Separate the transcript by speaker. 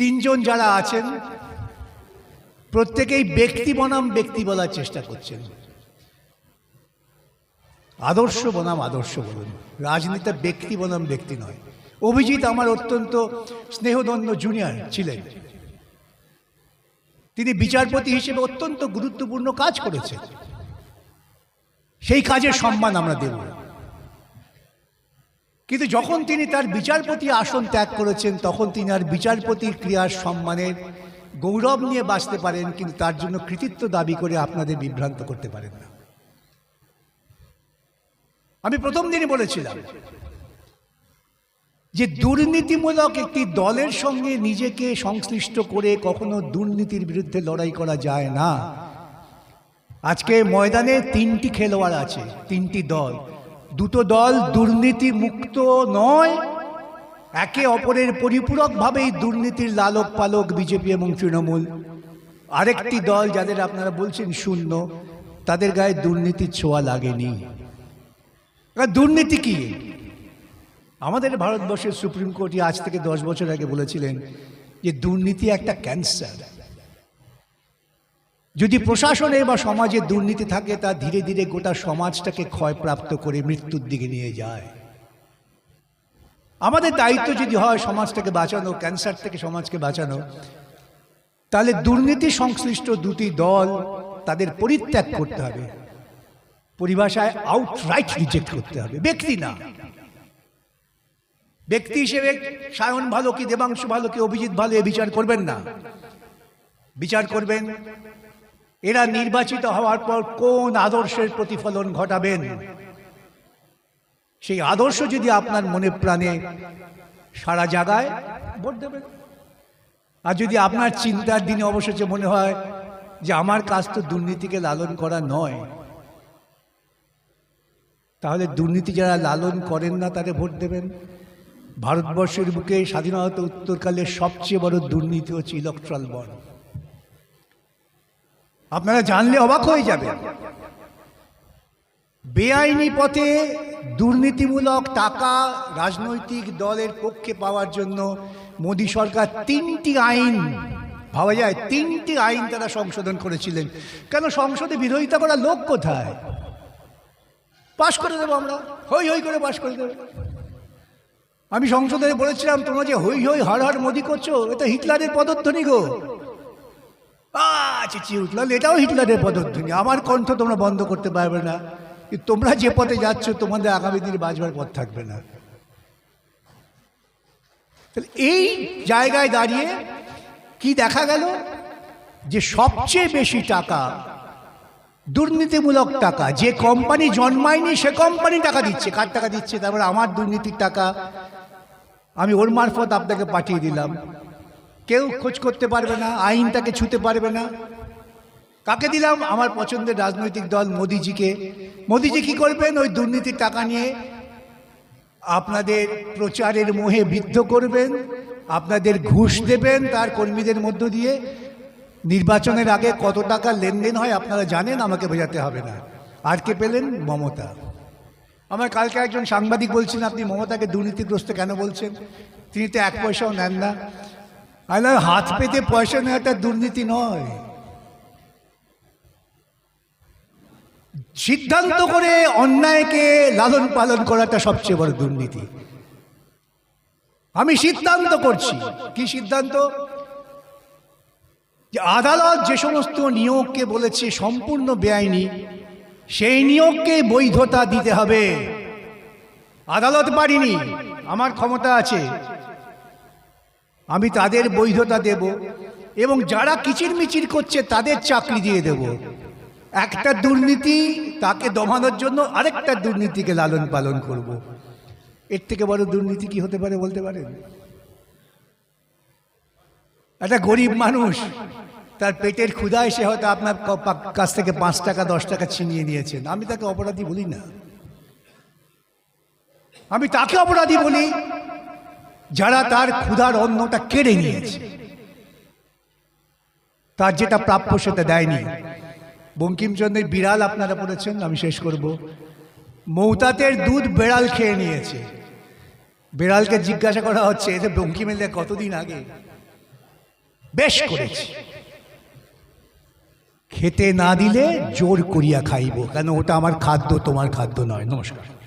Speaker 1: তিনজন যারা আছেন, প্রত্যেকেই ব্যক্তি বনাম ব্যক্তি বলার চেষ্টা করছেন। আদর্শ বনাম আদর্শ বলুন। রাজনীতিটা ব্যক্তি বনাম ব্যক্তি নয়। অভিজিৎ আমার অত্যন্ত স্নেহদন্য জুনিয়র ছিলেন। তিনি বিচারপতি হিসেবে অত্যন্ত গুরুত্বপূর্ণ কাজ করেছেন। সেই কাজের সম্মান আমরা দেব। কিন্তু যখন তিনি তার বিচারপতি আসন ত্যাগ করেছেন, তখন তিনি আর বিচারপতির ক্রিয়ার সম্মানের গৌরব নিয়ে বাঁচতে পারেন, কিন্তু তার জন্য কৃতিত্ব দাবি করে আপনাদের বিভ্রান্ত করতে পারেন না। আমি প্রথম দিনই বলেছিলাম যে দুর্নীতিমূলক একটি দলের সঙ্গে নিজেকে সংশ্লিষ্ট করে কখনো দুর্নীতির বিরুদ্ধে লড়াই করা যায় না। আজকে ময়দানে তিনটি খেলোয়াড় আছে, তিনটি দল। দুটো দল দুর্নীতি মুক্ত নয়। একে অপরের পরিপূরকভাবেই দুর্নীতির লালক পালক বিজেপি এবং তৃণমূল। আরেকটি দল যাদের আপনারা বলছেন শূন্য, তাদের গায়ে দুর্নীতির ছোঁয়া লাগেনি। দুর্নীতি কি? আমাদের ভারতবর্ষের সুপ্রিম কোর্টই আজ থেকে দশ বছর আগে বলেছিলেন যে দুর্নীতি একটা ক্যান্সার। যদি প্রশাসনে বা সমাজে দুর্নীতি থাকে, তা ধীরে ধীরে গোটা সমাজটাকে ক্ষয়প্রাপ্ত করে মৃত্যুর দিকে নিয়ে যায়। আমাদের দায়িত্ব যদি হয় সমাজটাকে বাঁচানো, ক্যান্সার থেকে সমাজকে বাঁচানো, তাহলে দুর্নীতি সংশ্লিষ্ট দুটি দল তাদের পরিত্যাগ করতে হবে। পরিভাষায় আউটরাইট রিজেক্ট করতে হবে। ব্যক্তি না। ব্যক্তি হিসেবে সায়ন ভালো কি, দেবাংশু ভালো কি, অভিজিৎ ভালো, এ বিচার করবেন না। বিচার করবেন এরা নির্বাচিত হওয়ার পর কোন আদর্শের প্রতিফলন ঘটাবেন? সেই আদর্শ যদি আপনার মনে প্রাণে সারা জাগায়, ভোট দেবেন। আর যদি আপনার চিন্তার দিনে অবশেষে মনে হয় যে আমার কাজ তো দুর্নীতিকে লালন করা নয়, তাহলে দুর্নীতি যারা লালন করেন না তাদের ভোট দেবেন। ভারতবর্ষের বুকে স্বাধীনতা উত্তরকালে সবচেয়ে বড় দুর্নীতি হচ্ছে ইলেকট্রাল বন্ড আপনারা জানলে অবাক হয়ে যাবে। বেআইনি পথে দুর্নীতিমূলক টাকা রাজনৈতিক দলের পক্ষে পাওয়ার জন্য মোদী সরকার তিনটি আইন, ভাবা যায়, তিনটি আইন তারা সংশোধন করেছিলেন। কেন সংসদে বিরোধিতা করা লোক কোথায়? পাশ করে দেবো আমরা। হই হই করে পাশ করে দেবো। আমি সংসদে বলেছিলাম তোমরা যে হই হই, হর হর মোদি করছ এটা হিটলারের পদধ্বনি গো। চেঁচিয়ে উঠলাম এটাও হিটলারের পদধ্বনি। আমার কণ্ঠ তোমরা বন্ধ করতে পারবে না। তোমরা যে পথে যাচ্ছ, তোমাদের আগামী দিনে বাঁচবার পথ থাকবে না। তাহলে এই জায়গায় দাঁড়িয়ে কি দেখা গেল? যে সবচেয়ে বেশি টাকা, দুর্নীতিমূলক টাকা, যে কোম্পানি জন্মায়নি, সে কোম্পানি টাকা দিচ্ছে। কার টাকা দিচ্ছে? তারপরে আমার দুর্নীতির টাকা। আমি ওর মারফত আপনাকে পাঠিয়ে দিলাম। কেউ খোঁজ করতে পারবে না আইনটাকে ছুতে পারবে না। কাকে দিলাম? আমার পছন্দের রাজনৈতিক দল মোদিজিকে। মোদিজি কি করবেন? ওই দুর্নীতির টাকা নিয়ে আপনাদের প্রচারের মোহে বিদ্ধ করবেন, আপনাদের ঘুষ দেবেন তার কর্মীদের মধ্য দিয়ে। নির্বাচনের আগে কত টাকা লেনদেন হয় আপনারা জানেন, আমাকে বোঝাতে হবে না। আর কে পেলেন? মমতা। আমার কালকে একজন সাংবাদিক বলছেন আপনি মমতাকে দুর্নীতিগ্রস্ত কেন বলছেন? তিনি তো এক পয়সাও নেন না। আমি হাত পেতে পয়সা নেওয়াটা দুর্নীতি নয়। সিদ্ধান্ত করে অন্যায়কে লালন পালন করাটা সবচেয়ে বড় দুর্নীতি। আমি সিদ্ধান্ত করছি। কি সিদ্ধান্ত? যে আদালত যে সমস্ত নিয়োগকে বলেছে সম্পূর্ণ বেআইনি, সেই নিয়োগকে বৈধতা দিতে হবে। আদালত পারিনি, আমার ক্ষমতা আছে। আমি তাদের বৈধতা দেব এবং যারা কিচিরমিচির করছে তাদের চাকরি দিয়ে দেব। একটা দুর্নীতি তাকে দমানোর জন্য আরেকটা দুর্নীতিকে লালন পালন করব। এর থেকে বড় দুর্নীতি কি হতে পারে বলতে পারেন? একটা গরিব মানুষ, তার পেটের ক্ষুধা এসে হয়তো আপনার কাছ থেকে পাঁচ টাকা, দশ টাকা ছিনিয়ে নিয়েছেন। আমি তাকে অপরাধী বলি না। আমি তাকে অপরাধী বলি যারা তার ক্ষুধার অন্নটা কেড়ে নিয়েছে, তার যেটা প্রাপ্য সেটা দেয়নি। বঙ্কিমচন্দ্রের বিড়াল আপনারা পড়েছেন, আমি শেষ করব। মৌতাতের দুধ বেড়াল খেয়ে নিয়েছে। বেড়ালকে জিজ্ঞাসা করা হচ্ছে এতে বঙ্কিমের কতদিন আগে? বেশ করেছি। খেতে না দিলে জোর করিয়া খাইব, কেন ওটা আমার খাদ্য, তোমার খাদ্য নয়। নমস্কার।